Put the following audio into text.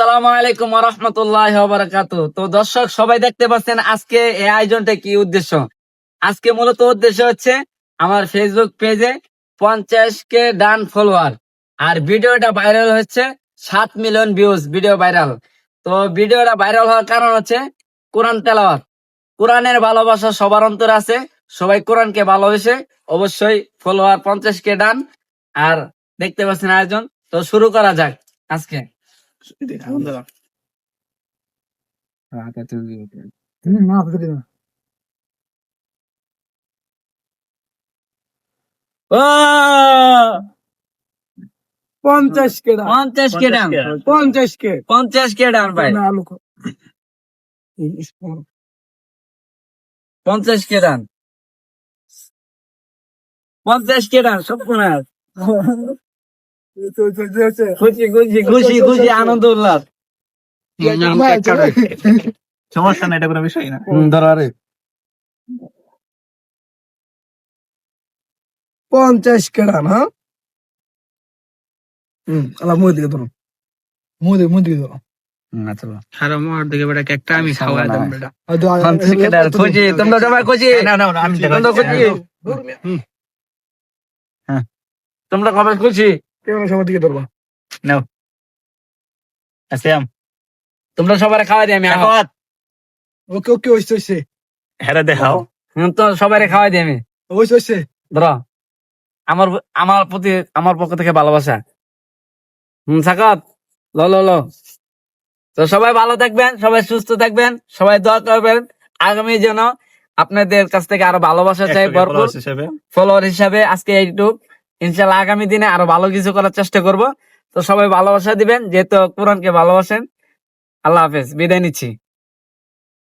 আসসালামু আলাইকুম রহমতুল্লাহ বারাকাতু তো দর্শক, সবাই দেখতে পাচ্ছেন আজকে এই আয়োজনটা কি উদ্দেশ্য? আজকে মূলত উদ্দেশ্য হচ্ছে আমার ফেসবুক পেজে পঞ্চাশ কে ডান ফলোয়ার আর ভিডিওটা ভাইরাল হচ্ছে সাত মিলিয়ন ভিউজ ভিডিও ভাইরাল তো ভিডিওটা ভাইরাল হওয়ার কারণ হচ্ছে কোরআন তেলাওয়াত। কোরআনের ভালোবাসা সবার অন্তর আছে, সবাই কোরআনকে ভালোবেসে অবশ্যই ফলোয়ার পঞ্চাশ কে ডান। আর দেখতে পাচ্ছেন আয়োজন। তো শুরু করা যাক আজকে। ও পঞ্চাশ কে পঞ্চাশ কে ডান পঞ্চাশ কে পঞ্চাশ কে ডান ভাই আলু পঞ্চাশ কে ডান পঞ্চাশ কে ডান সব খুশি খুশি খুশি খুশি আনন্দ উল্লাস। সমস্যা না এটা কোনো বিষয় না। পঞ্চাশ কে দাম হ্যাঁ? হম আলা মুই দিকে ধরো। মুই দিকে মুই দিকে ধরো আর আর আর- পঞ্চাশ তোমরা কবে খুশি? সবাই কেমন সবার দিকে ধরবা। আসিয়াম তোমরা সবাই খাওয়াই দিই আমি ওকে ওকে ওইসে ওইসে হেরা দেখাও। তো সবাই খাওয়াই দিই আমি। ওইসে ওইসে ধর। আমার আমার প্রতি আমার পক্ষ থেকে ভালোবাসা। হুম সাকাত। ল ল ল। তো সবাই ভালো থাকবেন সবাই সুস্থ থাকবেন সবাই দোয়া করবেন। আগামী যেন আপনাদের কাছ থেকে আরও ভালোবাসা চাই ভরপুর। ফলোয়ার হিসাবে আজকে এইটুক। ইনশাল্লাহ আগামী দিনে আরও ভালো কিছু করার চেষ্টা করব। তো সবাই ভালোবাসা দিবেন, যেহেতু কোরআনকে ভালোবাসেন। আল্লাহ হাফেজ, বিদায় নিচ্ছি।